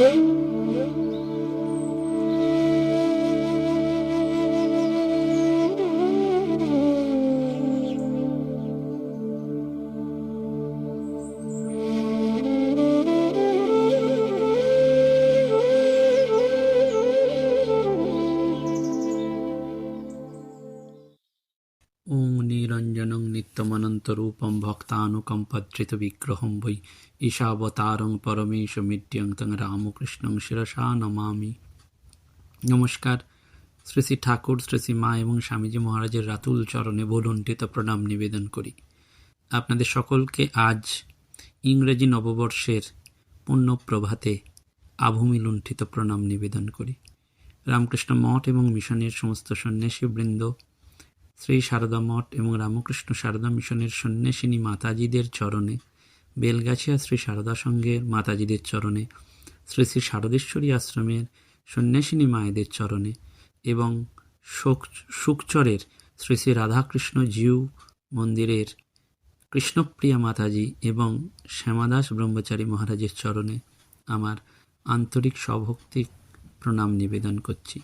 Música नित्यमनन्तरूपं भक्तानुकम्पधृतविग्रहं वै ঈশাবতারং পরমেশমিড্যং তং রামকৃষ্ণং শিরসা নমামি নমস্কার শ্রী শ্রী ঠাকুর শ্রী শ্রী মা এবং স্বামীজি মহারাজের রাতুল চরণে ভুলুণ্ঠিত প্রণাম নিবেদন করি আপনাদের সকলকে আজ ইংরেজি নববর্ষের পুণ্যপ্রভাতে আভূমি লুণ্ঠিত প্রণাম নিবেদন করি রামকৃষ্ণ মঠ এবং মিশনের সমস্ত সন্ন্যাসীবৃন্দ শ্রী সারদা মঠ এবং রামকৃষ্ণ সারদা মিশনের সন্ন্যাসিনী মাতাজিদের চরণে, বেলগাছিয়া শ্রী সারদা সংঘের মাতাজিদের চরণে, শ্রী শ্রী শারদেশ্বরী আশ্রমের সন্ন্যাসিনী মায়েদের চরণে এবং শোক- সুকচরের শ্রী শ্রী রাধাকৃষ্ণ জিউ মন্দিরের কৃষ্ণপ্রিয়া মাতাজি এবং শ্যামাদাস ব্রহ্মচারী মহারাজের চরণে আমার আন্তরিক সভক্তি প্রণাম নিবেদন করছি।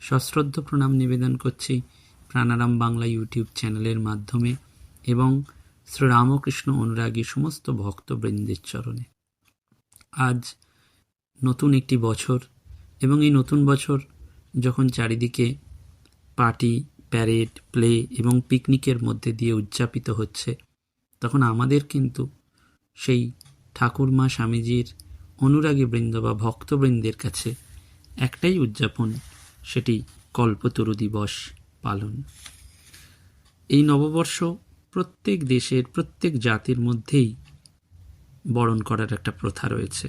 সশ্রদ্ধ প্রণাম নিবেদন করছি। প্রাণারাম বাংলা ইউটিউব চ্যানেলের মাধ্যমে এবং শ্রীরামকৃষ্ণ অনুরাগী সমস্ত ভক্তবৃন্দের চরণে। আজ নতুন একটি বছর এবং এই নতুন বছর যখন চারিদিকে পার্টি, প্যারেড, প্লে এবং পিকনিকের মধ্যে দিয়ে উদযাপিত হচ্ছে, তখন আমাদের কিন্তু সেই ঠাকুরমা স্বামীজির অনুরাগী বৃন্দ বা ভক্তবৃন্দের কাছে একটাই উদযাপন, সেটি কল্পতরু দিবস। পালন। এই নববর্ষ প্রত্যেক দেশের প্রত্যেক জাতির মধ্যেই বরণ করার একটা প্রথা রয়েছে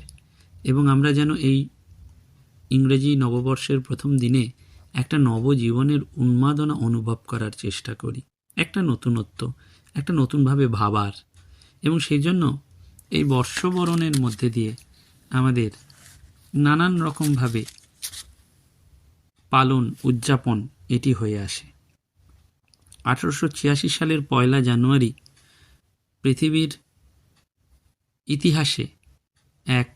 এবং আমরা যেন এই ইংরেজি নববর্ষের প্রথম দিনে একটা নবজীবনের উন্মাদনা অনুভব করার চেষ্টা করি, একটা নতুনত্ব, একটা নতুনভাবে ভাবার এবং সেই জন্য এই বর্ষবরণের মধ্যে দিয়ে আমাদের নানান রকমভাবে পালন, উদযাপন এটি হয়ে আসে। আঠারোশো ছিয়াশি সালের পয়লা জানুয়ারি পৃথিবীর ইতিহাসে এক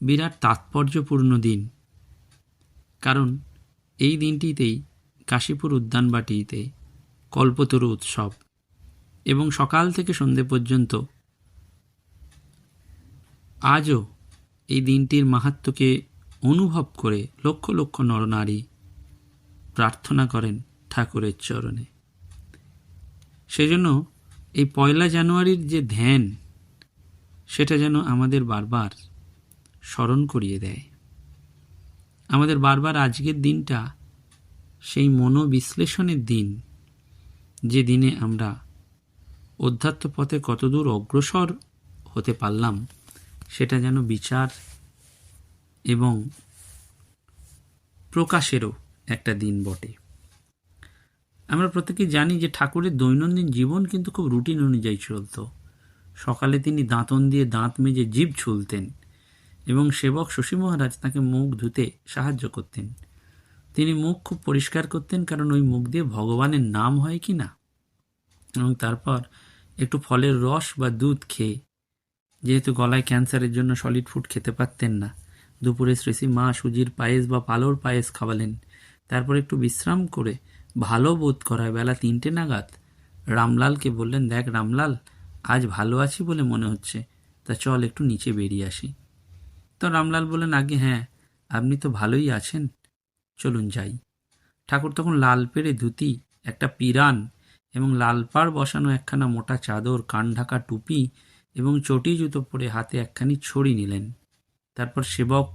বিরাট তাৎপর্যপূর্ণ দিন। কারণ এই দিনটিতেই কাশীপুর উদ্যানবাটিতে কল্পতরু উৎসব এবং সকাল থেকে সন্ধে পর্যন্ত আজও এই দিনটির মাহাত্ম্যকে অনুভব করে লক্ষ লক্ষ নরনারী প্রার্থনা করেন ঠাকুরের চরণে। সেজন্য এই পয়লা জানুয়ারির যে ধ্যান, সেটা যেন আমাদের বারবার স্মরণ করিয়ে দেয়। আমাদের বারবার আজকের দিনটা, সেই মনোবিশ্লেষণের দিন, যে দিনে আমরা অধ্যাত্ম পথে কতদূর অগ্রসর হতে পারলাম, সেটা যেন বিচার এবং প্রকাশেরও একটা দিন বটে। আমরা প্রত্যেকেই জানি যে ঠাকুরের দৈনন্দিন জীবন কিন্তু খুব রুটিন অনুযায়ী চলত। সকালে তিনি দাঁতন দিয়ে দাঁত মেজে জিভ ছুলতেন এবং সেবক শশী মহারাজ তাকে মুখ ধুতে সাহায্য করতেন। তিনি মুখ খুব পরিষ্কার করতেন কারণ ওই মুখ দিয়ে ভগবানের নাম হয় কি না? এবং তারপর একটু ফলের রস বা দুধ খেয়ে, যেহেতু গলায় ক্যান্সারের জন্য সলিড ফুড খেতে পারতেন না, দুপুরে শ্রীশ্রী মা সুজির পায়েস বা পালোর পায়েস খাওয়ালেন। তারপর একটু বিশ্রাম করে ভালো বোধ করায় বেলা তিনটে নাগাদ রামলালকে বললেন, দেখ রামলাল, আজ ভালো আছি বলে মনে হচ্ছে। তা চল একটু নিচে বেরিয়ে আসি। তো রামলাল বললেন, আগে হ্যাঁ আপনি তো ভালোই আছেন। চলুন যাই। ঠাকুর তখন লাল পেড়ে ধুতি, একটা পিরান এবং লাল পাড় বসানো একখানা মোটা চাদর, কান ঢাকা টুপি এবং চটি জুতো পরে হাতে একখানি ছড়ি নিলেন। তারপর সেবক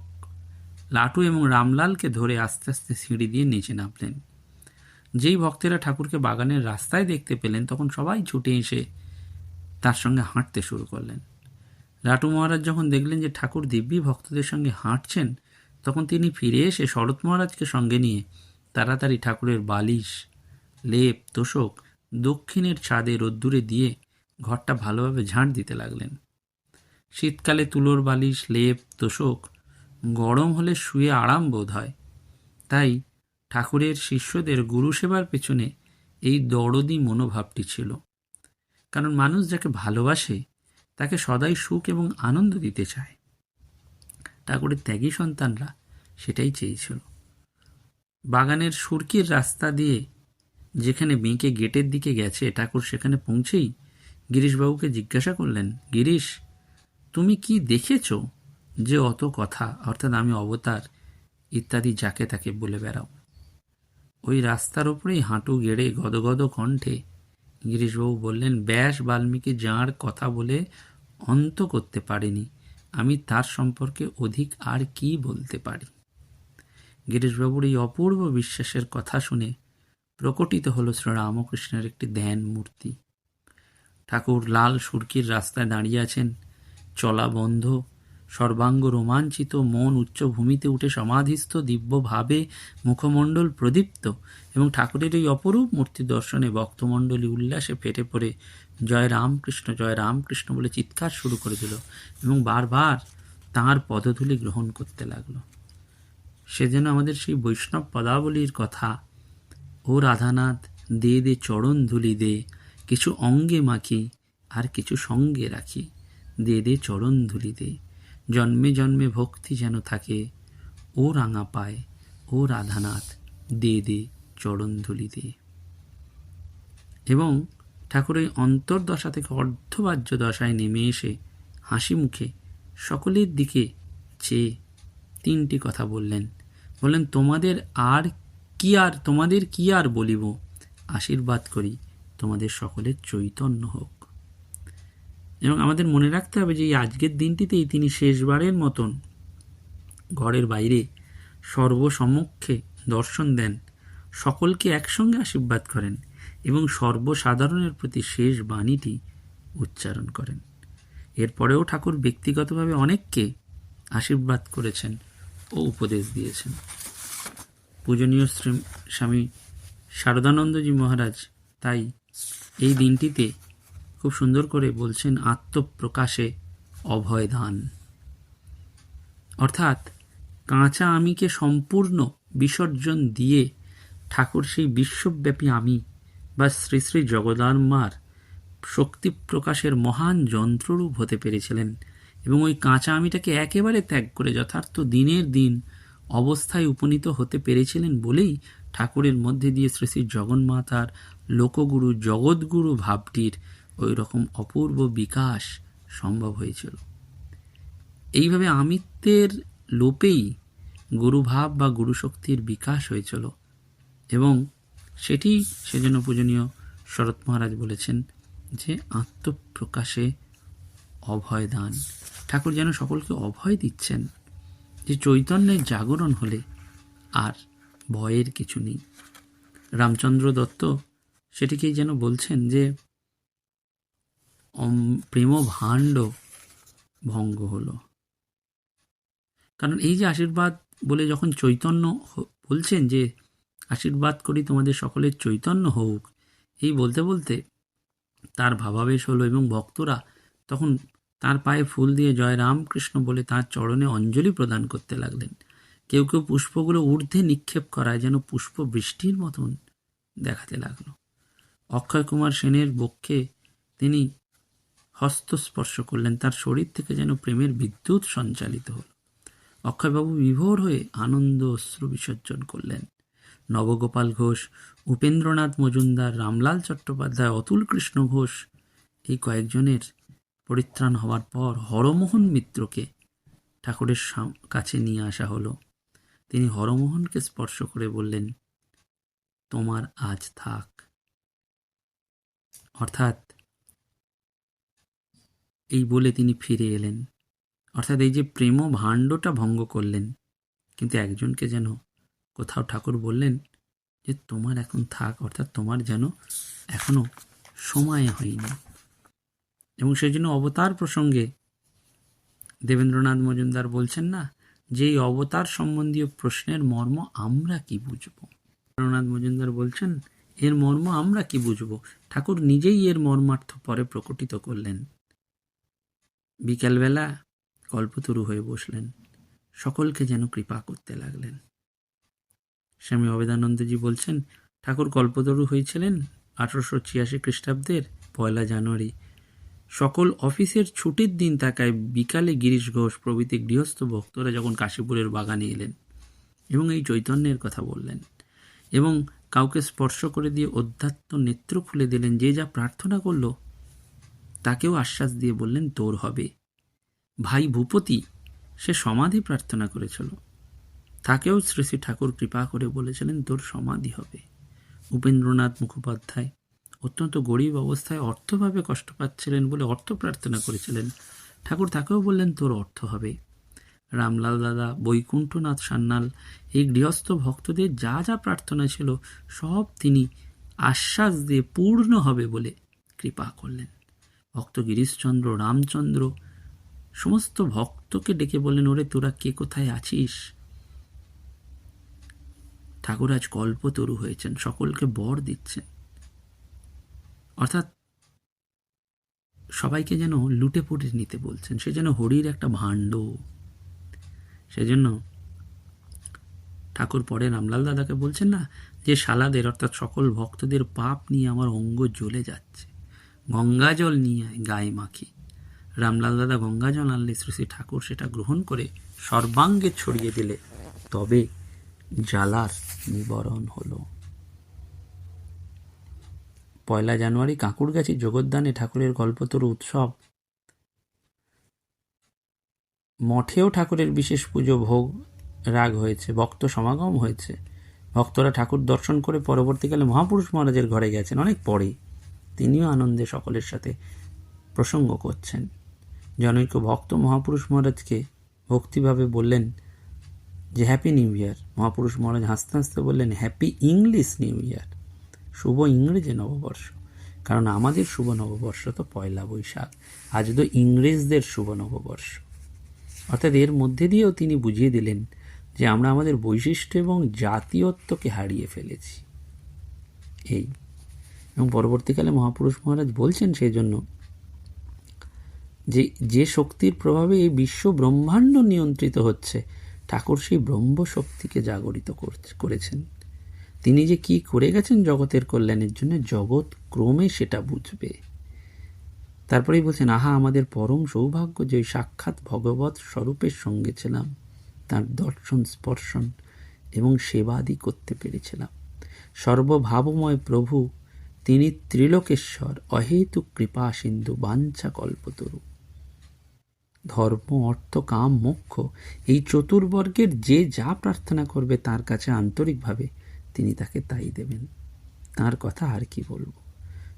লাটু এবং রামলালকে ধরে আস্তে আস্তে সিঁড়ি দিয়ে নিচে নামলেন। যেই ভক্তেরা ঠাকুরকে বাগানের রাস্তায় দেখতে পেলেন, তখন সবাই ছুটে এসে তার সঙ্গে হাঁটতে শুরু করলেন। লাটু মহারাজ যখন দেখলেন যে ঠাকুর দিব্যি ভক্তদের সঙ্গে হাঁটছেন, তখন তিনি ফিরে এসে শরৎ মহারাজকে সঙ্গে নিয়ে তাড়াতাড়ি ঠাকুরের বালিশ, লেপ, তোষক, দক্ষিণের ছাদে রোদ্দুরে দিয়ে ঘরটা ভালোভাবে ঝাঁট দিতে লাগলেন। শীতকালে তুলোর বালিশ, লেপ, তোষক গরম হলে শুয়ে আরাম বোধ হয়। তাই ঠাকুরের শিষ্যদের গুরু সেবার পেছনে এই দরদি মনোভাবটি ছিল। কারণ মানুষ যাকে ভালোবাসে, তাকে সদাই সুখ এবং আনন্দ দিতে চায়। ঠাকুরের ত্যাগী সন্তানরা সেটাই চেয়েছিল। বাগানের সুরকির রাস্তা দিয়ে যেখানে বেঁকে গেটের দিকে গেছে, ঠাকুর সেখানে পৌঁছেই গিরিশবাবুকে জিজ্ঞাসা করলেন, গিরিশ, তুমি কি দেখেছ যে অত কথা? অর্থাৎ আমি অবতার ইত্যাদি যাকে তাকে বলে বেড়াও। ওই রাস্তার ওপরেই হাঁটু গেড়ে গদগদ কণ্ঠে গিরিশবাবু বললেন, ব্যাস বাল্মীকি, যাঁর কথা বলে অন্ত করতে পারেনি, আমি তার সম্পর্কে অধিক আর কি বলতে পারি? গিরিশবাবুর এই অপূর্ব বিশ্বাসের কথা শুনে প্রকটিত হল শ্রীরামকৃষ্ণের একটি ধ্যান মূর্তি। ঠাকুর লাল সুরকির রাস্তায় দাঁড়িয়ে আছেন, চলা বন্ধ সর্বাঙ্গ রোমাঞ্চিত মন উচ্চভূমিতে উঠে সমাধিস্থ দিব্যভাবে মুখমণ্ডল প্রদীপ্ত এবং ঠাকুরের এই অপরূপ মূর্তি দর্শনে ভক্তমণ্ডলী উল্লাসে ফেটে পড়ে জয় রামকৃষ্ণ জয় রামকৃষ্ণ বলে চিৎকার শুরু করে দিল এবং বারবার তাঁর পদধূলি গ্রহণ করতে লাগল। সে যেন আমাদের সেই বৈষ্ণব পদাবলীর কথা, ও রাধানাথ, দে দে, চরণ ধুলি দে, কিছু অঙ্গে মাখি আর কিছু সঙ্গে রাখি, দে দে, চরণ ধুলি দে। জন্মে জন্মে ভক্তি যেন থাকে, ও রাঙা পায়, ও রাধানাথ, দে দে চরণ ধুলি দে এবং ঠাকুরের অন্তর্দশা থেকে অর্ধবাহ্য দশায় নেমে এসে হাসি মুখে সকলের দিকে চেয়ে তিনটি কথা বললেন। বললেন, তোমাদের আর কি আর, তোমাদের কি আর বলিব? আশীর্বাদ করি তোমাদের সকলের চৈতন্য হোক। এবং আমাদের মনে রাখতে হবে যে এই আজকের দিনটিতেই তিনি শেষবারের মতন ঘরের বাইরে সর্বসমক্ষে দর্শন দেন, সকলকে একসঙ্গে আশীর্বাদ করেন এবং সর্বসাধারণের প্রতি শেষ বাণীটি উচ্চারণ করেন। এরপরেও ঠাকুর ব্যক্তিগতভাবে অনেককে আশীর্বাদ করেছেন ও উপদেশ দিয়েছেন। পূজনীয় শ্রী স্বামী শারদানন্দজি মহারাজ, তাই এই দিনটিতে খুব সুন্দর করে বলছেন আত্মপ্রকাশে অভয় দান অর্থাৎ কাঁচা আমিকে সম্পূর্ণ বিসর্জন দিয়ে ঠাকুর সেই বিশ্বব্যাপী আমি বা শ্রী শ্রী জগদাম্মার শক্তি প্রকাশের মহান যন্ত্ররূপ হতে পেরেছিলেন এবং ওই কাঁচা আমিটাকে একেবারে ত্যাগ করে যথার্থ দিনের দিন অবস্থায় উপনীত হতে পেরেছিলেন বলেই ঠাকুরের মধ্যে দিয়ে শ্রী শ্রী জগন্মাতার লোকগুরু জগৎগুরু ভাবটির ওই রকম অপূর্ব বিকাশ সম্ভব হয়েছিল। এইভাবে আমিত্বের লোপেই গুরুভাব বা গুরুশক্তির বিকাশ হয়েছিল এবং সেটি সেজন্য পূজনীয় শরৎ মহারাজ বলেছেন যে আত্মপ্রকাশে অভয় দান। ঠাকুর যেন সকলকে অভয় দিচ্ছেন যে চৈতন্যের জাগরণ হলে আর ভয়ের কিছু নেই। রামচন্দ্র দত্ত সেটিকেই যেন বলছেন যে প্রেম ভাণ্ড ভঙ্গ হলো। কারণ এই যে আশীর্বাদ বলে যখন চৈতন্য বলছেন যে আশীর্বাদ করি তোমাদের সকলের চৈতন্য হোক, এই বলতে বলতে তার ভাবাবেশ হলো এবং ভক্তরা তখন তার পায়ে ফুল দিয়ে জয় রামকৃষ্ণ বলে তার চরণে অঞ্জলি প্রদান করতে লাগলেন। কেউ কেউ পুষ্পগুলো ঊর্ধ্বে নিক্ষেপ করায় যেন পুষ্প বৃষ্টির মতন দেখাতে লাগল। অক্ষয় কুমার সেনের বক্ষে তিনি হস্তস্পর্শ করলেন, তার শরীর থেকে যেন প্রেমের বিদ্যুৎ সঞ্চালিত হল। অক্ষয়বাবু বিভোর হয়ে আনন্দ অশ্রু বিসর্জন করলেন। নবগোপাল ঘোষ, উপেন্দ্রনাথ মজুমদার, রামলাল চট্টোপাধ্যায়, অতুল কৃষ্ণ ঘোষ এই কয়েকজনের পরিত্রাণ হওয়ার পর হরমোহন মিত্রকে ঠাকুরের কাছে নিয়ে আসা হলো। তিনি হরমোহনকে স্পর্শ করে বললেন, তোমার আজ থাক। অর্থাৎ এই বলে তিনি ফিরে এলেন। অর্থাৎ এই যে প্রেম ভাণ্ডটা ভঙ্গ করলেন, কিন্তু একজনকে যেন কোথাও ঠাকুর বললেন যে, তোমার এখন থাক, অর্থাৎ তোমার যেন এখনও সময় হয়নি। এবং সেই জন্য অবতার প্রসঙ্গে দেবেন্দ্রনাথ মজুমদার বলছেন না, যে এই অবতার সম্বন্ধীয় প্রশ্নের মর্ম আমরা কি বুঝব? দেবেন্দ্রনাথ মজুমদার বলছেন, এর মর্ম আমরা কি বুঝব? ঠাকুর নিজেই এর মর্মার্থ পরে প্রকটিত করলেন। বিকেলবেলা কল্পতরু হয়ে বসলেন। সকলকে যেন কৃপা করতে লাগলেন। স্বামী অবেদানন্দজি বলছেন, ঠাকুর কল্পতরু হয়েছিলেন আঠারোশো ছিয়াশি খ্রিস্টাব্দের পয়লা জানুয়ারি। সকল অফিসের ছুটির দিন থাকায় বিকালে গিরিশ ঘোষ প্রভৃতি গৃহস্থ ভক্তরা যখন কাশীপুরের বাগানে এলেন এবং এই চৈতন্যের কথা বললেন এবং কাউকে স্পর্শ করে দিয়ে অধ্যাত্ম নেত্র খুলে দিলেন, যে যা প্রার্থনা করল তাকেও আশ্বাস দিয়ে বললেন, তোর হবে। ভাই ভূপতি, সে সমাধি প্রার্থনা করেছিল। তাকেও শ্রী শ্রী ঠাকুর কৃপা করে বলেছিলেন, তোর সমাধি হবে। উপেন্দ্রনাথ মুখোপাধ্যায় অত্যন্ত গরিব অবস্থায় অর্থভাবে কষ্ট পাচ্ছিলেন বলে অর্থ প্রার্থনা করেছিলেন। ঠাকুর তাকেও বললেন, তোর অর্থ হবে। রামলাল দাদা, বৈকুণ্ঠনাথ সান্যাল, এই গৃহস্থ ভক্তদের যা যা প্রার্থনা ছিল, সব তিনি আশ্বাস দিয়ে পূর্ণ হবে বলে কৃপা করলেন। ভক্ত গিরিশচন্দ্র, রামচন্দ্র, সমস্ত ভক্তকে ডেকে বললেন, ওরে তোরা কে? কোথায় আছিস? ঠাকুর আজ কল্পতরু হয়েছেন, সকলকে বর দিচ্ছেন। অর্থাৎ সবাইকে যেন লুটে পুটে নিতে বলছেন, সে যেন হরির একটা ভাণ্ড। সেজন্য ঠাকুর পরে রামলাল দাদাকে বলছেন, না, যে শালাদের, অর্থাৎ সকল ভক্তদের পাপ নিয়ে আমার অঙ্গ জ্বলে যাচ্ছে। গঙ্গা জল নিয়ে গায়ে মাখি। রামলাল দাদা গঙ্গা জল আনলে শ্রী শ্রী ঠাকুর সেটা গ্রহণ করে সর্বাঙ্গে ছড়িয়ে দিলে, তবে জ্বালার নিবরণ হলো। পয়লা জানুয়ারি কাঁকুরগাছি জগদ্দানে ঠাকুরের গল্পতরু উৎসব। মঠেও ঠাকুরের বিশেষ পুজো, ভোগ, রাগ হয়েছে, ভক্ত সমাগম হয়েছে। ভক্তরা ঠাকুর দর্শন করে পরবর্তীকালে মহাপুরুষ মহারাজের ঘরে গেছেন। অনেক পরে তিনিও আনন্দে সকলের সাথে প্রসঙ্গ করছেন। জনৈক ভক্ত মহাপুরুষ মহারাজকে ভক্তিভাবে বললেন যে হ্যাপি নিউ ইয়ার মহাপুরুষ মহারাজ হাসতে হাসতে বললেন হ্যাপি ইংলিশ নিউ ইয়ার শুভ ইংরেজি নববর্ষ। কারণ আমাদের শুভ নববর্ষ তো পয়লা বৈশাখ। আজ তো ইংরেজদের শুভ নববর্ষ। অর্থাৎ এর মধ্যে দিয়েও তিনি বুঝিয়ে দিলেন যে, আমরা আমাদের বৈশিষ্ট্য এবং জাতীয়ত্বকে হারিয়ে ফেলেছি। এই এবং পরবর্তীকালে মহাপুরুষ মহারাজ বলছেন সেই জন্য যে যে শক্তির প্রভাবে এই বিশ্ব ব্রহ্মাণ্ড নিয়ন্ত্রিত হচ্ছে, ঠাকুর সেই ব্রহ্ম শক্তিকে জাগরিত করেছেন। তিনি যে কি করে গেছেন জগতের কল্যাণের জন্য, জগৎ ক্রমে সেটা বুঝবে। তারপরেই বলছেন, আহা, আমাদের পরম সৌভাগ্য যে ওই সাক্ষাৎ ভগবত স্বরূপের সঙ্গে ছিলাম, তার দর্শন, স্পর্শন এবং সেবাদি করতে পেরেছিলাম। সর্বভাবময় প্রভু তিনি ত্রিলোকেশ্বর অহেতু কৃপা সিন্ধু, বাঞ্ছা কল্পতরু। ধর্ম, অর্থ, কাম, মোক্ষ, এই চতুর্বর্গের যে যা প্রার্থনা করবে তার কাছে আন্তরিকভাবে তিনি তাকে তাই দেবেন। তার কথা আর কি বলব?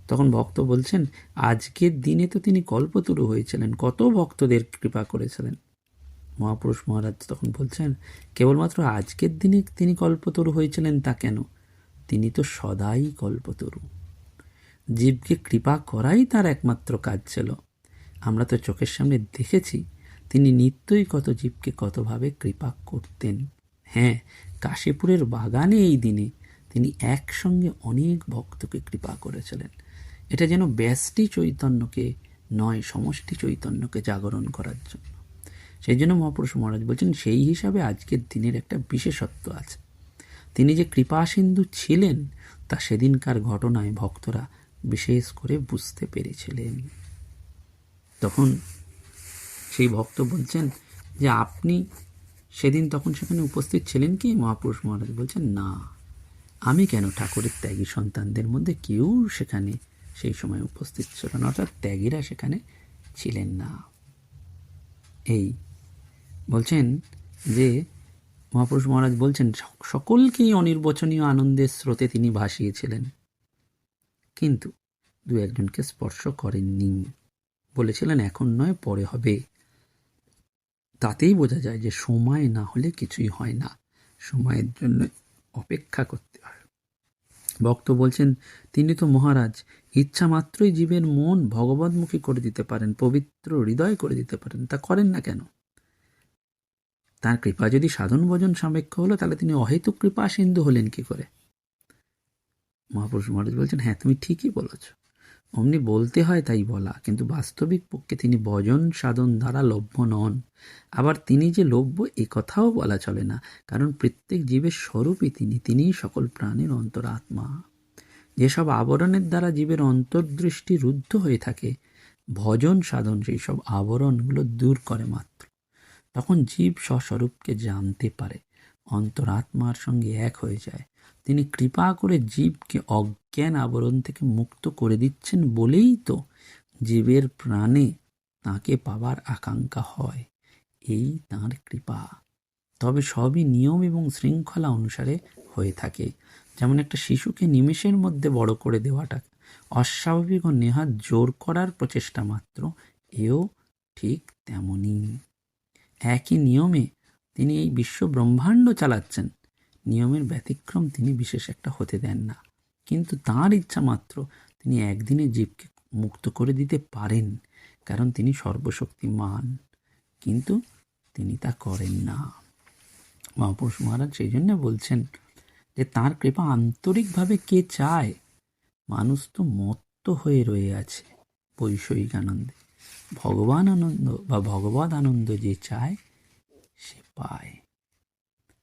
তখন ভক্ত বলছেন, আজকের দিনে তো তিনি কল্পতরু হয়েছিলেন, কত ভক্তদের কৃপা করেছিলেন? মহাপুরুষ মহারাজ তখন বলছেন, কেবলমাত্র আজকের দিনে তিনি কল্পতরু হয়েছিলেন তা কেন? তিনি তো সদাই কল্পতরু। জীবকে কৃপা করাই তার একমাত্র কাজ ছিল। আমরা তো চোখের সামনে দেখেছি, তিনি নিত্যই কত জীবকে কতভাবে কৃপা করতেন। হ্যাঁ কাশীপুরের বাগানে এই দিনে তিনি একসঙ্গে অনেক ভক্তকে কৃপা করেছিলেন। এটা যেন ব্যষ্টি চৈতন্যকে নয়, সমষ্টি চৈতন্যকে জাগরণ করার জন্য। সেই জন্য মহাপুরুষ মহারাজ বলছেন, সেই হিসাবে আজকের দিনের একটা বিশেষত্ব আছে। তিনি যে কৃপা সিন্ধু ছিলেন, তা সেদিনকার ঘটনায় ভক্তরা বিশেষ করে বুঝতে পেরেছিলেন। তখন সেই ভক্ত বলছেন যে, আপনি সেদিন তখন সেখানে উপস্থিত ছিলেন কি মহাপুরুষ মহারাজ? বলছেন, না। আমি কেন ঠাকুরের ত্যাগী সন্তানদের মধ্যে কেউ সেখানে সেই সময় উপস্থিত ছিল না? অর্থাৎ ত্যাগীরা সেখানে ছিলেন না। এই বলছেন যে, মহাপুরুষ মহারাজ বলছেন, সকলকেই অনির্বচনীয় আনন্দের স্রোতে তিনি ভাসিয়েছিলেন। কিন্তু দু একজনকে স্পর্শ করেননি। বলেছিলেন, এখন নয়, পরে হবে। তাতেই বোঝা যায় যে সময় না হলে কিছুই হয় না। সময়ের জন্য অপেক্ষা করতে হয়। ভক্ত বলছেন, তিনি তো মহারাজ, ইচ্ছা মাত্রই জীবের মন ভগবতমুখী করে দিতে পারেন, পবিত্র হৃদয় করে দিতে পারেন, তা করেন না কেন? তার কৃপা যদি সাধন ভজন সাপেক্ষ হলো, তাহলে তিনি অহেতুক কৃপা সিন্ধু হলেন কি করে? মহাপুরুষ মহারাজ বলছেন হ্যাঁ তুমি ঠিকই বলেছ। অমনি বলতে হয় তাই বলা, কিন্তু বাস্তবিক পক্ষে তিনি ভজন সাধন দ্বারা লভ্য নন। আবার তিনি যে লভ্য, এ কথাও বলা চলে না, কারণ প্রত্যেক জীবের স্বরূপই তিনি, তিনিই সকল প্রাণীর অন্তরাত্মা। যেসব আবরণের দ্বারা জীবের অন্তর্দৃষ্টি রুদ্ধ হয়ে থাকে, ভজন সাধন সেই সব আবরণগুলো দূর করে মাত্র। তখন জীব স্বস্বরূপকে জানতে পারে, অন্তরাত্মার সঙ্গে এক হয়ে যায়। তিনি কৃপা করে জীবকে অজ্ঞান আবরণ থেকে মুক্ত করে দিচ্ছেন বলেই তো জীবের প্রাণে তাকে পাবার আকাঙ্ক্ষা হয়। এই তাঁর কৃপা। তবে সবই নিয়ম এবং শৃঙ্খলা অনুসারে হয়ে থাকে। যেমন একটা শিশুকে নিমেষের মধ্যে বড় করে দেওয়াটা অস্বাভাবিক ও নেহাত জোর করার প্রচেষ্টা মাত্র, এও ঠিক তেমনই। একই নিয়মে তিনি এই বিশ্ব ব্রহ্মাণ্ড চালাচ্ছেন। নিয়মের ব্যতিক্রম তিনি বিশেষ একটা হতে দেন না। কিন্তু তাঁর ইচ্ছা মাত্র তিনি একদিনে জীবকে মুক্ত করে দিতে পারেন, কারণ তিনি সর্বশক্তিমান। কিন্তু তিনি তা করেন না। মহাপুরুষ মহারাজ সেই জন্য বলছেন যে, তার কৃপা আন্তরিকভাবে কে চায়? মানুষ তো মত্ত হয়ে রয়ে আছে বৈষয়িক আনন্দে ভগবান আনন্দ বা ভগবত আনন্দ যে চায়, সে পায়।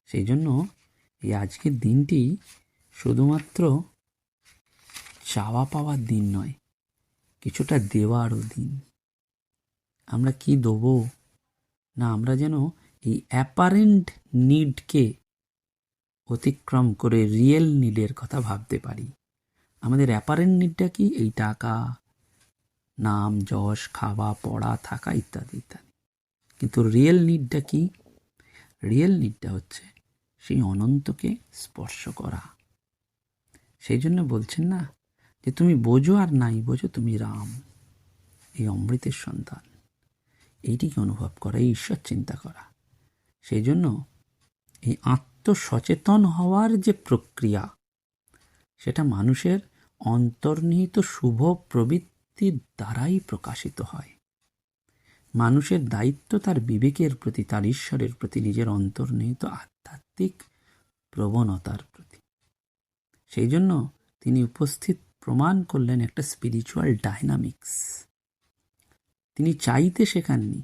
সেই জন্য এই আজকের দিনটি শুধুমাত্র চাওয়া পাওয়ার দিন নয়, কিছুটা দেওয়ারও দিন। আমরা কি দেবো? না, আমরা যেন এই অ্যাপারেন্ট নিডকে অতিক্রম করে রিয়েল নিডের কথা ভাবতে পারি। আমাদের অ্যাপারেন্ট নিডটা কি? এই টাকা, নাম, যশ, খাওয়া, পড়া, থাকা ইত্যাদি ইত্যাদি। কিন্তু রিয়েল নিডটা কি? রিয়েল নিডটা হচ্ছে সেই অনন্তকে স্পর্শ করা। সেই জন্য বলছেন না যে তুমি বোঝো আর নাই বোঝো তুমি রাম, এই অমৃতের সন্তান। এইটিকে অনুভব করা, এই ঈশ্বর চিন্তা করা। সেই জন্য এই আত্মসচেতন হওয়ার যে প্রক্রিয়া, সেটা মানুষের অন্তর্নিহিত শুভ প্রবৃত্তির দ্বারাই প্রকাশিত হয়। মানুষের দায়িত্ব তার বিবেকের প্রতি, তার ঈশ্বরের প্রতি, নিজের অন্তর্নিহিত আধ্যাত্মিক প্রবণতার প্রতি। সেই জন্য তিনি উপস্থিত প্রমাণ করলেন একটা স্পিরিচুয়াল ডাইনামিক্স তিনি চাইতে শেখাননি।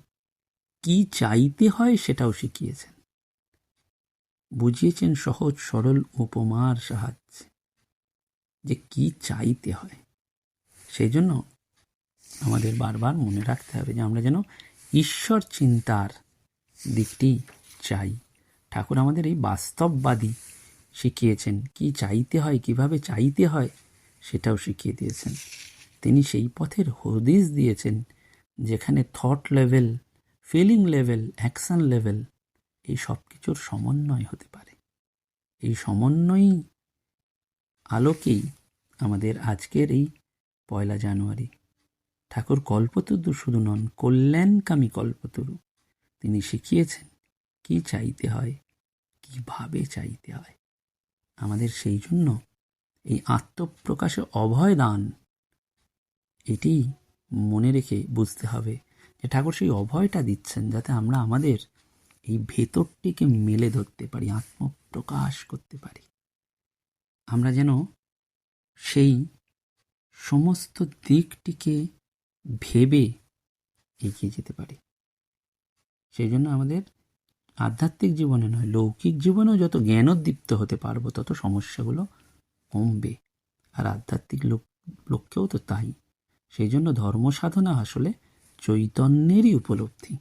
কি চাইতে হয় সেটাও শিখিয়েছেন। বুঝিয়েছেন সহজ, সরল উপমার সাহায্যে যে কি চাইতে হয়। সেই জন্য আমাদের বারবার মনে রাখতে হবে যে আমরা যেন ঈশ্বর চিন্তার দিকটি চাই। ঠাকুর আমাদের এই বাস্তববাদী শিখিয়েছেন। কি চাইতে হয়, কীভাবে চাইতে হয়, সেটাও শিখিয়ে দিয়েছেন। তিনি সেই পথের হদিস দিয়েছেন, যেখানে thought level feeling level action level এই সব কিছুর সমন্বয় হতে পারে। এই সমন্বয়ই আলোকেই আমাদের আজকের এই পয়লা জানুয়ারি। ঠাকুর কল্পতরু শুধু নন, কল্যাণকামী কল্পতরু তিনি শিখিয়েছেন। কি চাইতে হয়? কীভাবে চাইতে হয়? আমাদের সেই জন্য এই আত্মপ্রকাশে অভয় দান। এটি মনে রেখে বুঝতে হবে যে ঠাকুর সেই অভয়টা দিচ্ছেন যাতে আমরা আমাদের এই ভেতরটিকে মেলে ধরতে পারি, আত্মপ্রকাশ করতে পারি। আমরা যেন সেই সমস্ত দিকটিকে ভেবে এগিয়ে যেতে পারি। সেই জন্য আমাদের আধ্যাত্মিক জীবনে নয়, লৌকিক জীবনেও যত জ্ঞানোদ্দীপ্ত হতে পারব, তত সমস্যাগুলো কমবে। আর আধ্যাত্মিক লোক লক্ষ্যেও তো তাই। সেই জন্য ধর্ম সাধনা আসলে চৈতন্যেরই উপলব্ধি।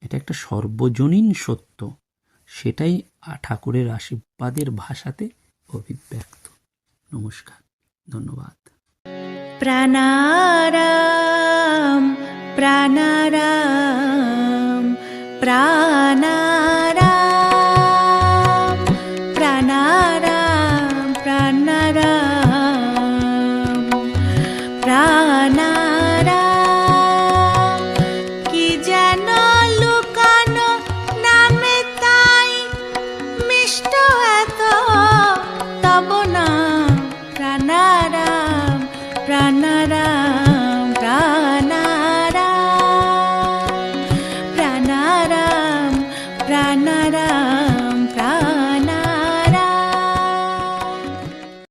এটা একটা সর্বজনীন সত্য। সেটাই ঠাকুরের আশীর্বাদের ভাষাতে অভিব্যক্ত। নমস্কার, ধন্যবাদ। প্রাণারাম প্রাণারাম, প্রাণা